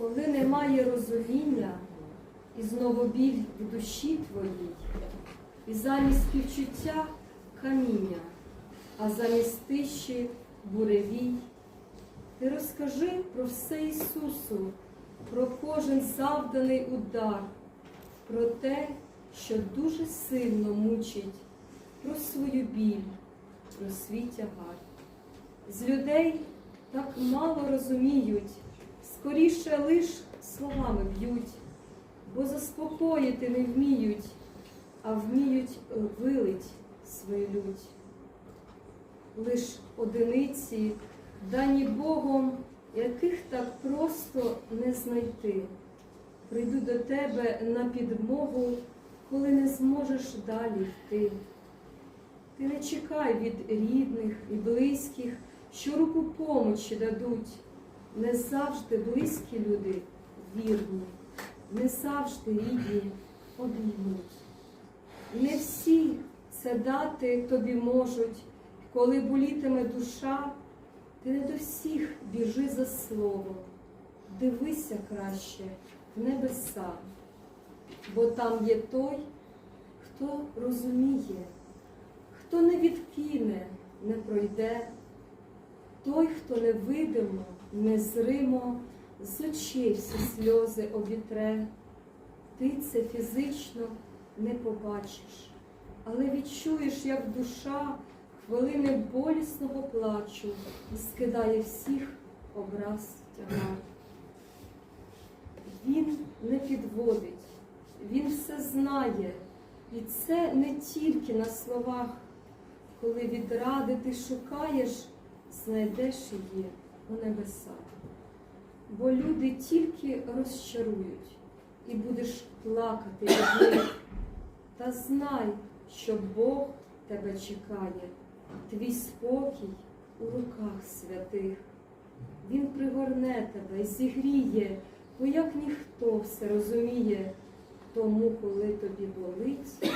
коли немає розуміння, і знову біль в душі твоїй, і замість співчуття каміння, а замість тиші буревій. Ти розкажи про все Ісусу, про кожен завданий удар, про те, що дуже сильно мучить, про свою біль, про свій тягар. З людей так мало розуміють, скоріше лиш словами б'ють, бо заспокоїти не вміють, а вміють вилить свою лють. Лиш одиниці, дані Богом, яких так просто не знайти, прийду до тебе на підмогу, коли не зможеш далі йти. Ти не чекай від рідних і близьких, що руку помочі дадуть. Не завжди близькі люди вірні, не завжди рідні обіймуть. Не всі це дати тобі можуть, коли болітиме душа, ти не до всіх біжи за словом, дивися краще в небеса, бо там є той, хто розуміє, хто не відкине, не пройде, той, хто невидимо, незримо, з очей всі сльози обітре. Ти це фізично не побачиш, але відчуєш, як душа хвилини болісного плачу скидає всіх образ тягар. Він не підводить, він все знає, і це не тільки на словах. Коли відради ти шукаєш, знайдеш її у небесах. Бо люди тільки розчарують, і будеш плакати від них. Та знай, що Бог тебе чекає, твій спокій у руках святих. Він пригорне тебе і зігріє, бо як ніхто все розуміє. Тому, коли тобі болить,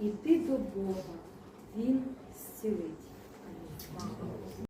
іди до Бога, Він зцілить.